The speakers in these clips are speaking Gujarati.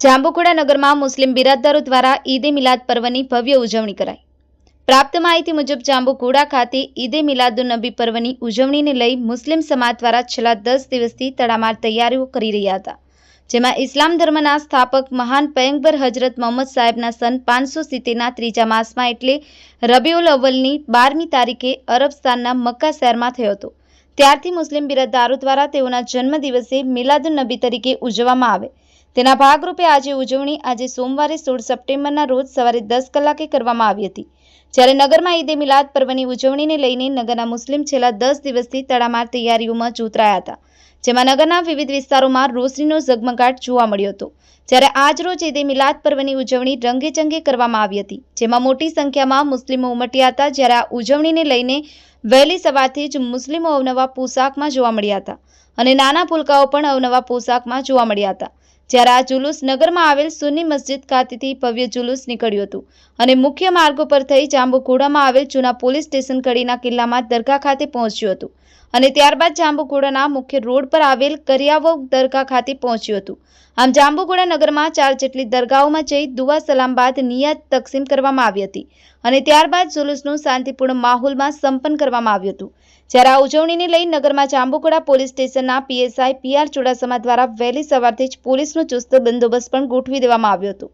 જાંબુકુડા નગરમાં મુસ્લિમ બિરાદદારો દ્વારા ઈદે મિલાદ પર્વની ભવ્ય ઉજવણી કરાઈ. પ્રાપ્ત માહિતી મુજબ જાંબુકુડા ખાતે ઈદે મિલાદુન નબી પર્વની ઉજવણીને લઈ મુસ્લિમ સમાજ દ્વારા છેલ્લા દસ દિવસથી તડામાર તૈયારીઓ કરી રહ્યા હતા. જેમાં ઇસ્લામ ધર્મના સ્થાપક મહાન પયંગબર હજરત મોહમ્મદ સાહેબના સન પાંચસો સિત્તેરના ત્રીજા માસમાં એટલે રબીઉલ અવ્વલની બારમી તારીખે અરબસ્તાનના મક્કા શહેરમાં થયો હતો. ત્યારથી મુસ્લિમ બિરદદારો દ્વારા તેઓના જન્મદિવસે મિલાદુન નબી તરીકે ઉજવવામાં આવે. તેના ભાગરૂપે આજે ઉજવણી આજે સોમવારે સોળ સપ્ટેમ્બરના રોજ સવારે દસ કલાકે કરવામાં આવી હતી. જ્યારે નગરમાં ઈદે મિલાદ પર્વની ઉજવણીને લઈને નગરના મુસ્લિમ છેલ્લા દસ દિવસથી તડામાર તૈયારીઓમાં જોતરાયા હતા. જેમાં નગરના વિવિધ વિસ્તારોમાં રોશનીનો ઝગમગાટ જોવા મળ્યો હતો. જ્યારે આજરોજ ઈદે મિલાદ પર્વની ઉજવણી રંગેચંગે કરવામાં આવી હતી. જેમાં મોટી સંખ્યામાં મુસ્લિમો ઉમટ્યા હતા. જ્યારે આ ઉજવણીને લઈને વહેલી સવારથી જ મુસ્લિમો અવનવા પોશાકમાં જોવા મળ્યા હતા અને નાના પુલકાઓ પણ અવનવા પોશાકમાં જોવા મળ્યા હતા. જ્યારે આ જુલુસ નગરમાં આવેલ સુન્ની મસ્જિદ ખાતેથી ભવ્ય જુલુસ નીકળ્યું હતું અને મુખ્ય માર્ગો પર થઈ જાંબુઘોડામાં આવેલ જૂના પોલીસ સ્ટેશન કડીના કિલ્લામાં દરગાહ ખાતે પહોંચ્યું હતું અને ત્યારબાદ જાંબુઘોડાના મુખ્ય રોડ પર આવેલ કરિયાવો દરગાહ ખાતે પહોંચ્યું હતું. આમ જાંબુઘોડા નગરમાં ચાર જેટલી દરગાહોમાં જઈ દુવા સલામ બાદ નિયાત તકસીમ કરવામાં આવી હતી અને ત્યારબાદ જુલુસનું શાંતિપૂર્ણ માહોલમાં સંપન્ન કરવામાં આવ્યું હતું. જ્યારે આ ઉજવણીને લઈ નગરમાં જાંબુકડા પોલીસ સ્ટેશનના પીએસઆઈ પીઆર ચુડાસમા દ્વારા વહેલી સવારથી જ પોલીસનો ચુસ્ત બંદોબસ્ત પણ ગોઠવી દેવામાં આવ્યો હતો.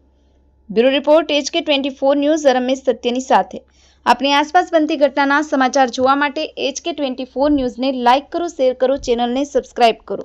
Bureau report, HK twenty four news, Ramesh સત્યની સાથે. આપણી આસપાસ બનતી ઘટનાના સમાચાર જોવા માટે એચકે ટ્વેન્ટી ફોર ન્યૂઝને લાઇક કરો, શેર કરો, ચેનલને સબસ્ક્રાઇબ કરો.